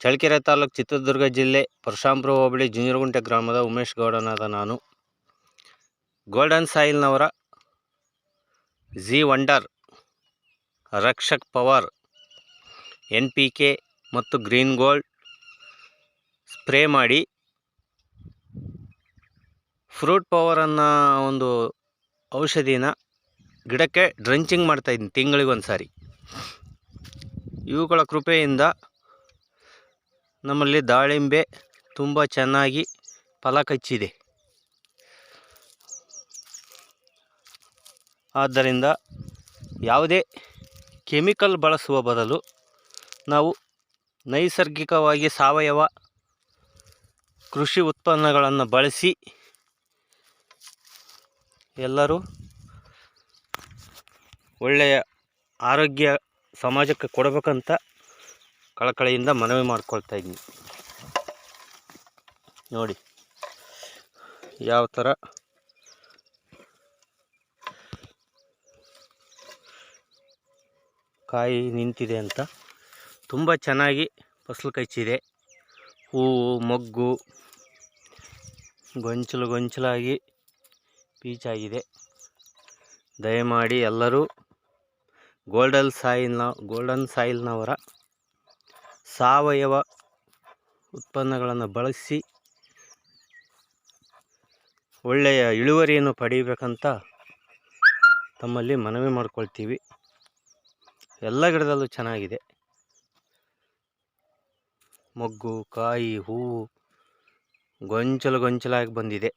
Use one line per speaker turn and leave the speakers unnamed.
ಚಳ್ಳಕೆರೆ ತಾಲೂಕು ಚಿತ್ರದುರ್ಗ ಜಿಲ್ಲೆ ಪರಶಾಂಪುರ ಹೋಬಳಿ ಜುಂಜರಗುಂಟೆ ಗ್ರಾಮದ ಉಮೇಶ್ ಗೌಡನಾದ ನಾನು. Golden ಸಾಯಿಲ್ನವರ Z wonder, Rakshak power, N P K ಮತ್ತು ಗ್ರೀನ್ ಗೋಲ್ಡ್ ಸ್ಪ್ರೇ ಮಾಡಿ ಫ್ರೂಟ್ ಪವರನ್ನು ಒಂದು ಔಷಧಿನ ಗಿಡಕ್ಕೆ ಡ್ರಂಚಿಂಗ್ ಮಾಡ್ತಾಯಿದ್ದೀನಿ ತಿಂಗಳಿಗೊಂದು ಸಾರಿ ಇವುಗಳ ಕೃಪೆಯಿಂದ ನಮ್ಮಲ್ಲಿ ದಾಳಿಂಬೆ ತುಂಬ ಚೆನ್ನಾಗಿ ಫಲ ಕಚ್ಚಿದೆ. ಆದ್ದರಿಂದ ಯಾವುದೇ ಕೆಮಿಕಲ್ ಬಳಸುವ ಬದಲು ನಾವು ನೈಸರ್ಗಿಕವಾಗಿ ಸಾವಯವ ಕೃಷಿ ಉತ್ಪನ್ನಗಳನ್ನು ಬಳಸಿ ಎಲ್ಲರೂ ಒಳ್ಳೆಯ ಆರೋಗ್ಯ ಸಮಾಜಕ್ಕೆ ಕೊಡಬೇಕಂತ ಕಳಕಳಿಯಿಂದ ಮನವಿ ಮಾಡ್ಕೊಳ್ತಾ ಇದ್ದೀನಿ ನೋಡಿ, ಯಾವ ಥರ ಕಾಯಿ ನಿಂತಿದೆ ಅಂತ. ತುಂಬ ಚೆನ್ನಾಗಿ ಫಸಲು ಕಚ್ಚಿದೆ. ಹೂವು, ಮೊಗ್ಗು ಗೊಂಚಲು ಗೊಂಚಲಾಗಿ ಪೀಚಾಗಿದೆ. ದಯಮಾಡಿ ಎಲ್ಲರೂ ಗೋಲ್ಡನ್ ಸಾಯಿಲ್ನ ಗೋಲ್ಡನ್ ಸಾಯಿಲ್ನವರ ಸಾವಯವ ಉತ್ಪನ್ನಗಳನ್ನು ಬಳಸಿ ಒಳ್ಳೆಯ ಇಳುವರಿಯನ್ನು ಪಡೀಬೇಕಂತ ತಮ್ಮಲ್ಲಿ ಮನವಿ ಮಾಡ್ಕೊಳ್ತೀವಿ. ಎಲ್ಲ ಗಿಡದಲ್ಲೂ ಚೆನ್ನಾಗಿದೆ. ಮೊಗ್ಗು, ಕಾಯಿ, ಹೂವು ಗೊಂಚಲು ಗೊಂಚಲಾಗಿ ಬಂದಿದೆ.